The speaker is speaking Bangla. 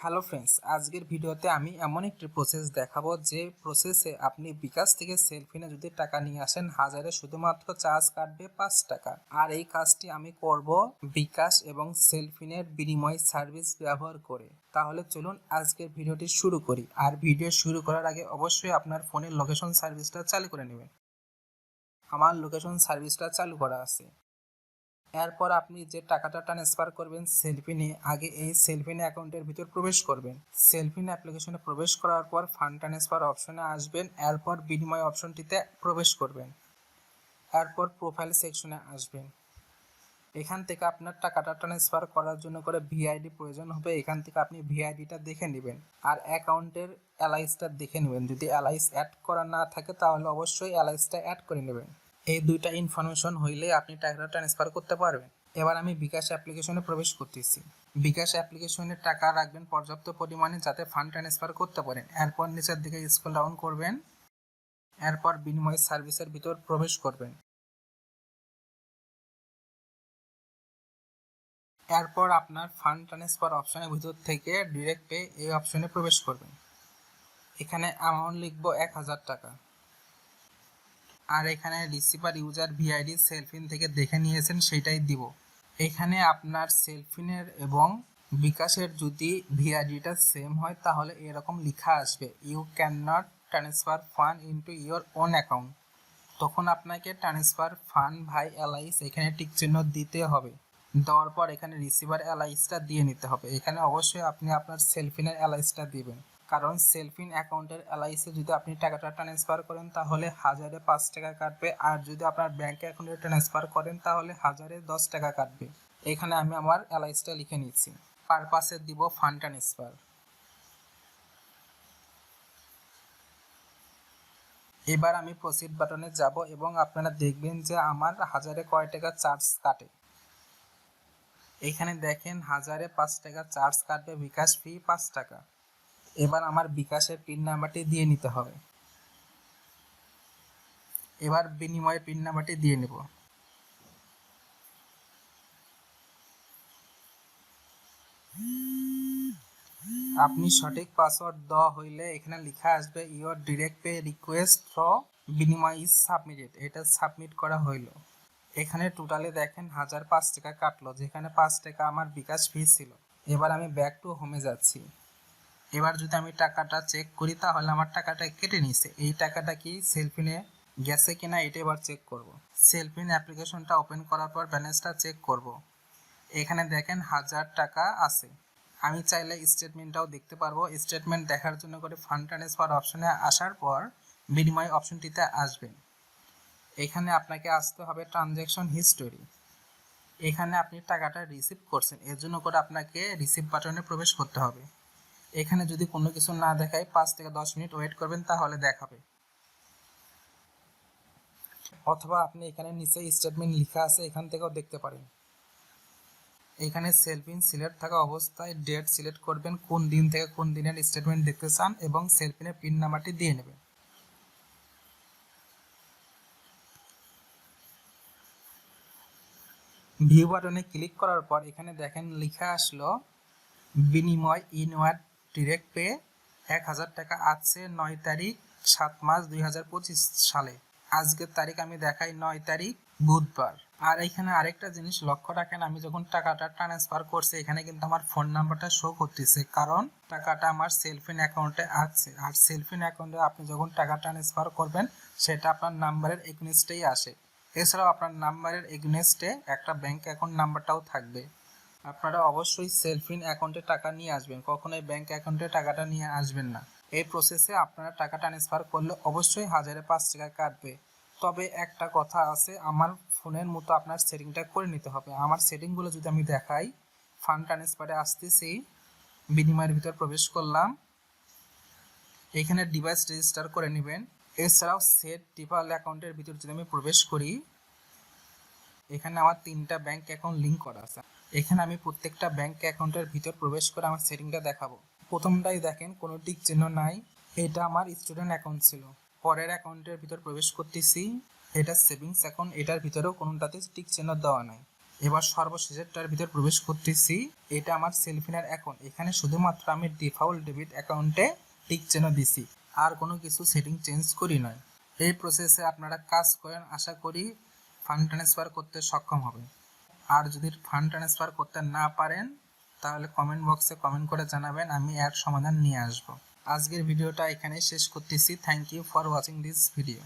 হ্যালো ফ্রেন্ডস আজকের ভিডিওতে আমি এমন একটি প্রসেস দেখাবো যে প্রসেসে আপনি বিকাশ থেকে সেলফিনে যদি টাকা নিয়ে আসেন, হাজারে শুধুমাত্র চার্জ কাটবে পাঁচ টাকা। আর এই কাজটি আমি করব বিকাশ এবং সেলফিনের বিনিময় সার্ভিস ব্যবহার করে। তাহলে চলুন আজকের ভিডিওটি শুরু করি। আর ভিডিও শুরু করার আগে অবশ্যই আপনার ফোনের লোকেশন সার্ভিসটা চালু করে নেবেন। আমার লোকেশন সার্ভিসটা চালু করা আছে। এরপর আপনি যে টাকাটা ট্রান্সফার করবেন সেলফিনে আগে এই সেলফিনে অ্যাকাউন্টের ভিতর প্রবেশ করবেন। সেলফিন অ্যাপ্লিকেশনে প্রবেশ করার পর ফান্ড ট্রান্সফার অপশনে আসবেন, এরপর বিনিময় অপশনটিতে প্রবেশ করবেন। এরপর প্রোফাইল সেকশনে আসবেন। এখান থেকে আপনার টাকাটা ট্রান্সফার করার জন্য করে ভিআইডি প্রয়োজন হবে, এখান থেকে আপনি ভিআইডিটা দেখে নেবেন। আর অ্যাকাউন্টের অ্যালাইসটা দেখে নেবেন। যদি অ্যালাইস অ্যাড করা না থাকে, তাহলে অবশ্যই অ্যালাইসটা অ্যাড করে নেবেন। এই দুইটা ইনফরমেশন হইলে আপনি টাকাটা ট্রান্সফার করতে পারবেন। এবার আমি বিকাশ অ্যাপ্লিকেশনে প্রবেশ করতেছি। বিকাশ অ্যাপ্লিকেশনে টাকা রাখবেন পর্যাপ্ত পরিমাণে যাতে ফান্ড ট্রান্সফার করতে পারেন। এরপর নিচের দিকে স্ক্রল ডাউন করবেন। এরপর বিনিময় সার্ভিসের ভিতর প্রবেশ করবেন। এরপর আপনার ফান্ড ট্রান্সফার অপশনের ভিতর থেকে ডিরেক্ট পে এই অপশনে প্রবেশ করবেন। এখানে অ্যামাউন্ট লিখব এক হাজার টাকা। আর এখানে রিসিভার ইউজার ভিআইডি সেলফিন থেকে দেখে নিয়েছেন, সেটাই দিব। এখানে আপনার সেলফিনের এবং বিকাশের যদি ভিআইডিটা সেম হয়, তাহলে এরকম লেখা আসবে। You can not transfer fund into your own account তখন আপনাকে ট্রান্সফার ফান্ড ভাই এলআইস এখানে টিক চিহ্ন দিতে হবে। দেওয়ার পর এখানে রিসিভার এলআইসটা দিয়ে নিতে হবে। এখানে অবশ্যই আপনি আপনার সেলফিনের এলআইসটা দিবেন। কারণ সেলফিন অ্যাকাউন্টের এলআইসি যদি আপনি টাকাটা ট্রান্সফার করেন, তাহলে হাজারে পাঁচ টাকা কাটবে। আর যদি আপনার ব্যাঙ্ক অ্যাকাউন্টে ট্রান্সফার করেন, তাহলে হাজারে দশ টাকা কাটবে। এখানে আমি আমার এলআইসিটা লিখে নিচ্ছি। পারপাসে দিব ফান্ড ট্রান্সফার এবার আমি প্রসিড বাটনে যাব এবং আপনারা দেখবেন যে আমার হাজারে কয় টাকা চার্জ কাটে। এখানে দেখেন হাজারে পাঁচ টাকা চার্জ কাটবে, বিকাশ ফি পাঁচ টাকা। এবার আমার বিকাশের পিন নাম্বারটি দিয়ে নিতে হবে। এবার বিনিময়ের পিন নাম্বারটি দিয়ে নেব। আপনি সঠিক পাসওয়ার্ড দেওয়া হইলে এখানে লেখা আসবে your direct pay request for Binimoy is submitted এটা সাবমিট করা হইল। এখানে টোটালে দেখেন হাজার পাঁচ টাকা কাটলো, যেখানে পাঁচ টাকা আমার বিকাশ ফি ছিল। এবার আমি ব্যাক টু হোমে যাচ্ছি। এবার যদি আমি টাকাটা চেক করি, তাহলে আমার টাকাটা কেটে নিছে এই টাকাটা কি সেলফিনে গেছে কিনা এটা এবার চেক করব। সেলফিন অ্যাপ্লিকেশনটা ওপেন করার পর ব্যালেন্সটা চেক করব। এখানে দেখেন হাজার টাকা আছে। আমি চাইলে স্টেটমেন্টটাও দেখতে পারব। স্টেটমেন্ট দেখার জন্য করে ফান্ড ট্রান্সফার অপশনে আসার পর বিনিময় অপশনটিতে আসবেন এখানে আপনাকে আসতে হবে ট্রানজ্যাকশন হিস্টোরি এখানে আপনি টাকাটা রিসিভ করছেন। এর জন্য করে আপনাকে রিসিভ বাটনে প্রবেশ করতে হবে। এখানে যদি কোনো কিছু না দেখায় পাঁচ থেকে দশ মিনিট ওয়েট করবেন, তাহলে দেখাবে। অথবা আপনি এখানে নিচে স্টেটমেন্ট লেখা আছে, এখান থেকেও দেখতে পারেন। এখানে সেলফিন সিলেক্ট থাকা অবস্থায় ডেট সিলেক্ট করবেন, কোন দিন থেকে কোন দিনের স্টেটমেন্ট দেখতে চান এবং সেলফিনের পিন নাম্বারটি দিয়ে নেবেন। ভিউ বাটনে ক্লিক করার পর এখানে দেখেন লেখা আসলো, বিনিময় ইনওয়ার্ড ডিরেক্ট পে এক হাজার টাকা আছে নয় তারিখ সাত মাস দুই হাজার পঁচিশ সালে। আজকের তারিখ আমি দেখাই নয় তারিখ বুধবার। আর এখানে আরেকটা জিনিস লক্ষ্য রাখেন, আমি যখন টাকাটা ট্রান্সফার করছি, এখানে কিন্তু আমার ফোন নাম্বারটা শো করতেছে। কারণ টাকাটা আমার সেলফিন অ্যাকাউন্টে আছে। আর সেলফিন অ্যাকাউন্টে আপনি যখন টাকা ট্রান্সফার করবেন, সেটা আপনার নাম্বারের এগনেস্টেই আসে। এছাড়াও আপনার নাম্বারের এগনেস্টে একটা ব্যাংক অ্যাকাউন্ট নাম্বারটাও থাকবে। আপনারা অবশ্যই সেলফিন অ্যাকাউন্টে টাকা নিয়ে আসবেন। কখনোই ব্যাংক অ্যাকাউন্টে টাকাটা নিয়ে আসবেন না। এই প্রসেসে আপনারা টাকা ট্রান্সফার করলে অবশ্যই হাজারে পাঁচ টাকা কাটবে। তবে একটা কথা আছে, আমার ফোনের মতো আপনার সেটিংটা করে নিতে হবে। আমার সেটিংগুলো যদি আমি দেখাই ফান্ড ট্রান্সফারে আসতেছি, বিনিময়ের ভিতর প্রবেশ করলাম। এখানে ডিভাইস রেজিস্টার করে নেবেন। এছাড়াও সেট টিপাল অ্যাকাউন্টের ভিতর যদি আমি প্রবেশ করি এখানে আমার তিনটা ব্যাংক অ্যাকাউন্ট লিঙ্ক করা আছে। এখানে আমি প্রত্যেকটা ব্যাংক অ্যাকাউন্টের ভিতর প্রবেশ করে আমার সেটিংটা দেখাবো। প্রথমটাই দেখেন, কোনো টিক চিহ্ন নাই। এটা আমার স্টুডেন্ট অ্যাকাউন্ট ছিল। পরের অ্যাকাউন্টের ভিতর প্রবেশ করতেছি। এটা সেভিংস অ্যাকাউন্ট এটার ভিতরেও কোনোটাতে টিক চিহ্ন দেওয়া নাই। এবার সর্বশেষেরটার ভিতর প্রবেশ করতেছি। এটা আমার সেলফিনার অ্যাকাউন্ট এখানে শুধুমাত্র আমি ডিফল্ট ডেবিট অ্যাকাউন্টে টিক চেন দিছি। আর কোনো কিছু সেটিং চেঞ্জ করি নয় এই প্রসেসে আপনারা কাজ করেন, আশা করি ফান্ড ট্রান্সফার করতে সক্ষম হবেন। আর যদি ফান্ড ট্রান্সফার করতে না পারেন, তাহলে কমেন্ট বক্সে কমেন্ট করে জানাবেন, আমি এর সমাধান নিয়ে আসব। আজকের ভিডিওটা এখানে শেষ করতেছি। Thank you for watching this video